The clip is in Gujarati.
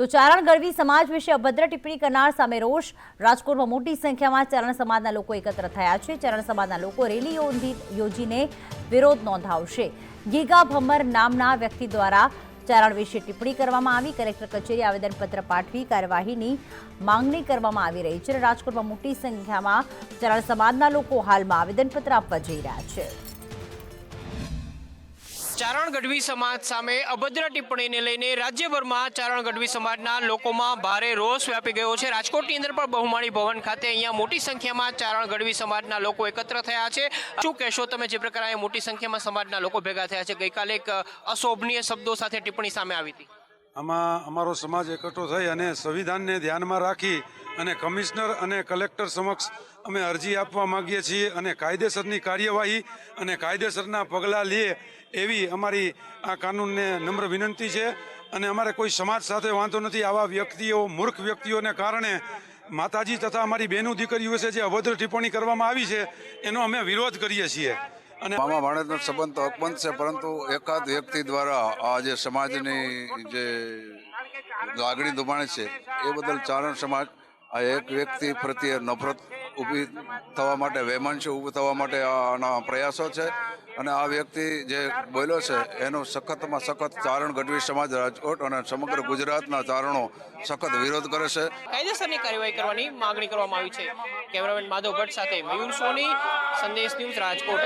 તો ચારણ ગરવી સમાજ વિશે અભદ્ર ટિપ્પણી કરનાર સામે રોષ. રાજકોટમાં મોટી સંખ્યામાં ચારણ સમાજના લોકો એકત્ર થયા છે. ચારણ સમાજના લોકો રેલી યોજી- યોજીને વિરોધ નોંધાવશે. ગીગા ભમર નામના વ્યક્તિ દ્વારા ચારણ વિશે ટિપ્પણી કરવામાં આવી. કલેક્ટર કચેરી આવેદનપત્ર પાઠવી કાર્યવાહીની માંગણી કરવામાં આવી રહી છે. રાજકોટમાં મોટી સંખ્યામાં ચારણ સમાજના લોકો હાલમાં આવેદનપત્ર આપવા જઈ રહ્યા છે. ચારણ ગઢવી સમાજ સામે અભદ્ર ટિપ્પણીને લઈને રાજ્યભરમાં ચારણ ગઢવી સમાજના લોકોમાં ભારે રોષ વ્યાપી ગયો છે. રાજકોટની અંદર પણ બહુમાળી ભવન ખાતે અહીંયા મોટી સંખ્યામાં ચારણ ગઢવી સમાજના લોકો એકત્ર થયા છે. શું કહેશો તમે જે પ્રકારે મોટી સંખ્યામાં સમાજના લોકો ભેગા થયા છે? ગઈકાલે એક અશોભનીય શબ્દો સાથે ટિપ્પણી સામે આવી હતી. આમાં અમારો સમાજ એકઠો થઈ અને સંવિધાનને ધ્યાનમાં રાખી અને કમિશનર અને કલેક્ટર સમક્ષ અમે અરજી આપવા માંગીએ છીએ અને કાયદેસરની કાર્યવાહી અને કાયદેસરના પગલાં લે એવી અમારી આ કાનૂનને નમ્ર વિનંતી છે અને અમારે કોઈ સમાજ સાથે વાંધો નથી. આવા વ્યક્તિઓ, મૂર્ખ વ્યક્તિઓને કારણે માતાજી તથા અમારી બેનું દીકરીઓ છે, જે અભદ્ર ટિપ્પણી કરવામાં આવી છે, એનો અમે વિરોધ કરીએ છીએ. અને મામા ભાણેજનો સંબંધ તો અકબંધ છે, પરંતુ એકાદ વ્યક્તિ દ્વારા આ જે સમાજની જે લાગણી દુભાણે છે, એ બદલ ચારણ સમાજ આ એક વ્યક્તિ પ્રત્યે નફરત ઊભી થવા માટે વૈમનસ્ય ઊભું થવા માટે આના પ્રયાસો છે. અને આ વ્યક્તિ જે બોલ્યો છે, એનો સખતમાં સખત ચારણ ગઢવી સમાજ રાજકોટ અને સમગ્ર ગુજરાતના ચારણો સખત વિરોધ કરે છે. કાયદેસરની કાર્યવાહી કરવાની માંગણી કરવામાં આવી છે. કેમેરામેન માધવ ભટ્ટ સાથે મયુર સોની, સંદેશ ન્યૂઝ રાજકોટ.